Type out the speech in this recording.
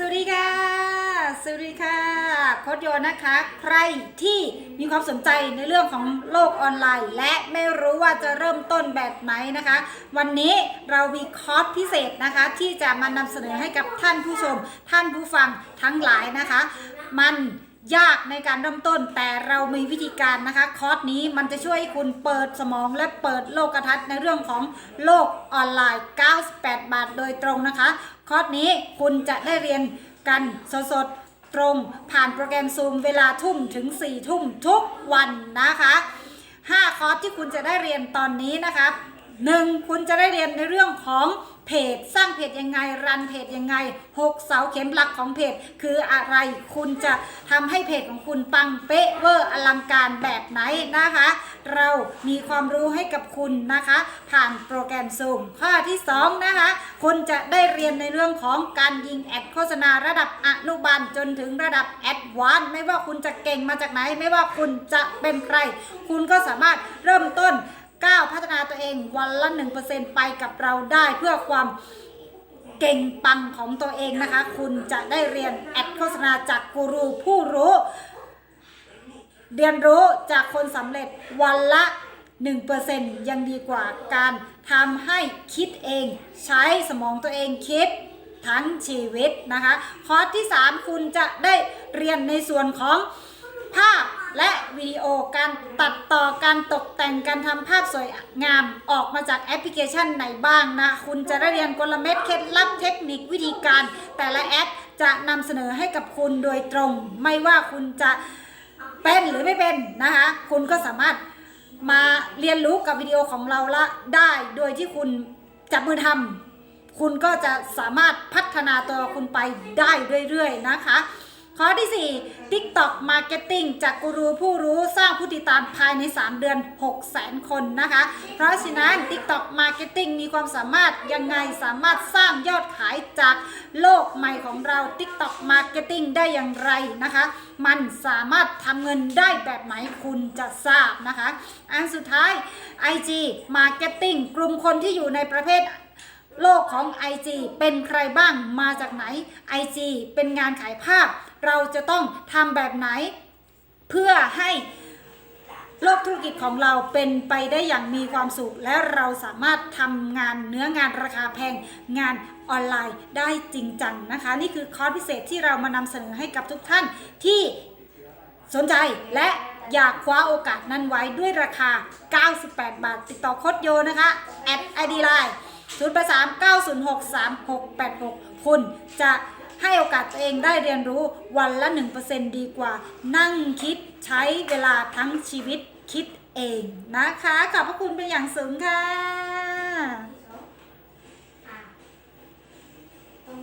สวัสดีค่ะ สวัสดีค่ะโค้ดโยนะคะ ใครที่มีความสนใจในเรื่องของโลกออนไลน์ และไม่รู้ว่าจะเริ่มต้นแบบไหนนะคะ วันนี้เรามีคอร์สพิเศษนะคะ ที่จะมานำเสนอให้กับท่านผู้ชม ท่านผู้ฟังทั้งหลายนะคะ มัน ยากในการเริ่มต้นแต่เรามีวิธีการนะคะ คอร์สนี้มันจะช่วยให้คุณเปิดสมองและเปิดโลกทัศน์ในเรื่องของโลกออนไลน์ 98 บาทโดยตรงนะคะ คอร์สนี้คุณจะได้เรียนกันสดๆ ตรงผ่านโปรแกรมซูมเวลาทุ่มถึง 4 ทุ่มทุกวันนะคะ 5 คอร์สที่คุณจะได้เรียนตอนนี้นะคะ รับ 1. คุณจะได้เรียนในเรื่องของเพจสร้างเพจยังไง รันเพจยังไง6เสาเข็มหลักของเพจ คืออะไรคุณจะทำให้เพจของคุณปังเป๊ะเวอร์อลังการแบบไหนนะคะ เรามีความรู้ให้กับคุณนะคะ ผ่านโปรแกรมซูมข้อที่2นะคะคุณจะได้เรียนในเรื่องของการยิงแอดโฆษณาระดับอนุบาลจนถึงระดับแอดวานไม่ว่าคุณจะเก่งมาจากไหน ไม่ว่าคุณจะเป็นใคร คุณก็สามารถเริ่มต้น ก้าวพัฒนาตัวเองวันละ 1%ไปกับเราได้เพื่อความเก่งปังของตัวเองนะคะ คุณจะได้เรียนแอดโฆษณาจากกูรูผู้รู้ เรียนรู้จากคนสำเร็จวันละ 1%ยังดีกว่าการทำให้คิดเอง ใช้สมองตัวเองคิดทั้งชีวิตนะคะคอร์สที่ 3 คุณจะได้เรียนในส่วนของ ภาพและวิดีโอการตัดต่อการตกแต่งการทำภาพสวยงามออกมาจากแอปพลิเคชันไหนบ้างนะ คุณจะได้เรียนกลเม็ดเคล็ดลับเทคนิควิธีการ แต่ละแอปจะนำเสนอให้กับคุณโดยตรง ไม่ว่าคุณจะเป็นหรือไม่เป็นนะคะคุณก็สามารถมาเรียนรู้กับวิดีโอของเราละได้โดยที่คุณจับมือทำคุณก็จะสามารถพัฒนาตัวคุณไปได้เรื่อยๆนะคะ ข้อที่ 4 TikTok Marketing จากกูรูผู้รู้สร้างผู้ติดตามภายใน 3 เดือน6แสนคนนะคะ เพราะฉะนั้น TikTok Marketing มีความสามารถยังไงสามารถสร้างยอดขายจากโลกใหม่ของเรา TikTok Marketing ได้อย่างไรนะคะ มันสามารถทำเงินได้แบบไหนคุณจะทราบนะคะ อันสุดท้าย IG Marketing กลุ่มคนที่อยู่ในประเภทโลกของ IG เป็นใครบ้างมาจากไหน IG เป็นงานขายภาพ เราจะต้องทำแบบไหน เพื่อให้โลกธุรกิจของเราเป็นไปได้อย่างมีความสุข และเราสามารถทำงานเนื้องานราคาแพงงานออนไลน์ได้จริงจังนะคะ นี่คือคอร์สพิเศษที่เรามานำเสนอให้กับทุกท่านที่สนใจและอยากคว้าโอกาสนั้นไว้ด้วยราคา 98 บาท ติดต่อโคดโยนะคะแอดไอดีไลน์0 8 3 9 0 6 3 6 8 6คุณจะ ให้โอกาสตัวเองได้เรียนรู้วันละ 1%ดีกว่า นั่งคิดใช้เวลาทั้งชีวิตคิดเองนะคะ ขอบพระคุณเป็นอย่างสูงค่ะ